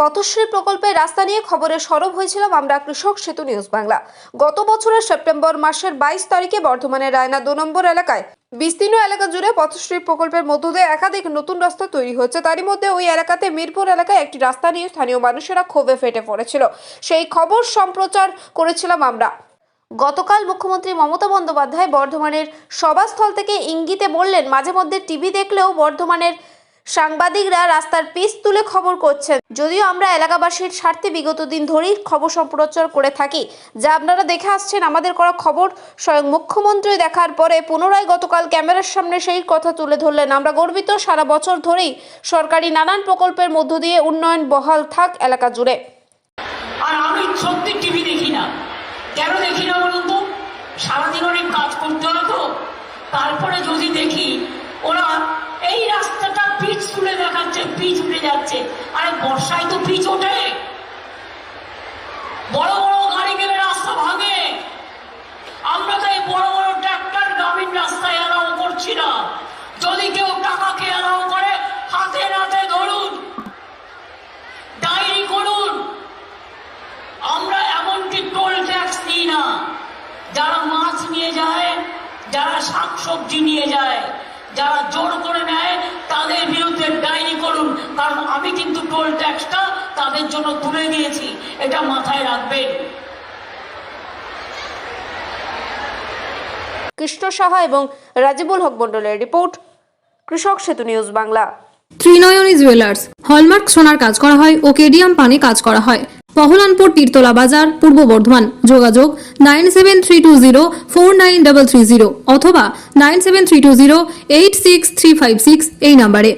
পথশ্রী প্রকল্পের রাস্তা নিয়ে খবরে সরব হয়েছিলাম আমরা কৃষক সেতু নিউজ বাংলা। গত বছরের সেপ্টেম্বর মাসের বাইশ তারিখে বর্ধমানের রায়না দু নম্বর এলাকায় বিস্তীর্ণ এলাকা জুড়ে পথশ্রী প্রকল্পের মধ্য দিয়ে একাধিক নতুন রাস্তা তৈরি হচ্ছে তারই মধ্যে ওই এলাকাতে মিরপুর এলাকায় একটি রাস্তা নিয়ে স্থানীয় মানুষেরা ক্ষোভে ফেটে পড়েছিল। সেই খবর সম্প্রচার করেছিলাম আমরা গতকাল মুখ্যমন্ত্রী মমতা বন্দ্যোপাধ্যায় বর্ধমানের সভাস্থল থেকে ইঙ্গিতে বললেন, মাঝে মধ্যে টিভি দেখলেও বর্ধমানের সাংবাদিকরা রাস্তার পিচ তুলে খবর করছেন। যদিও আমরা এলাকাবাসীর স্বার্থে বিগত দিন ধরেই খবর সম্প্রচার করে থাকি। যা আপনারা দেখে আসছেন, আমাদের করা খবর স্বয়ং মুখ্যমন্ত্রী দেখার পরে পুনরায় গতকাল ক্যামেরার সামনে সেই কথা তুলে ধরলেন। আমরা গর্বিত, সারা বছর ধরেই সরকারি নানান প্রকল্পের মধ্য দিয়ে উন্নয়ন বহাল থাক এলাকা জুড়ে। আর আমি সত্যি টিভি দেখি না। কেন দেখি না বলুন তো? সারাদিন অনেক কাজ করতে তো। তারপরে যদি দেখি যাচ্ছে। আরে বর্ষায় তো পিচ ওঠে। বড় বড় গাড়ি গেলে রাস্তা ভাঙে। আমরা তো এই বড় বড় ট্রাক্টর গ্রামীণ রাস্তায় এলাও করছি না। যদি কেউ টাকাকে এলাও করে, হাতে নাতে ধরুন ডায়েরি করুন। আমরা এমনকি টোল ট্যাক্স দিই না। যারা মাছ নিয়ে যায়, যারা শাক সবজি নিয়ে যায়, যারা জোর করে নেয়, তাদের বিরুদ্ধে ডায়েরি তাদের জন্য তুলে দিয়েছি এটা মাথায় রাখবেন। কৃষ্ণ সাহা এবং রাজিবুল হক মণ্ডলের report Krishak Setu news Bangla. Trinayani jewellers hallmark সোনার কাজ করা হয় ও কেডিয়াম পানে কাজ করা হয়। পহলানপুর তীরতলা বাজার পূর্ব বর্ধমান। যোগাযোগ nine seven three two zero four nine double three zero অথবা nine seven three two zero eight six three five six এই নাম্বারে।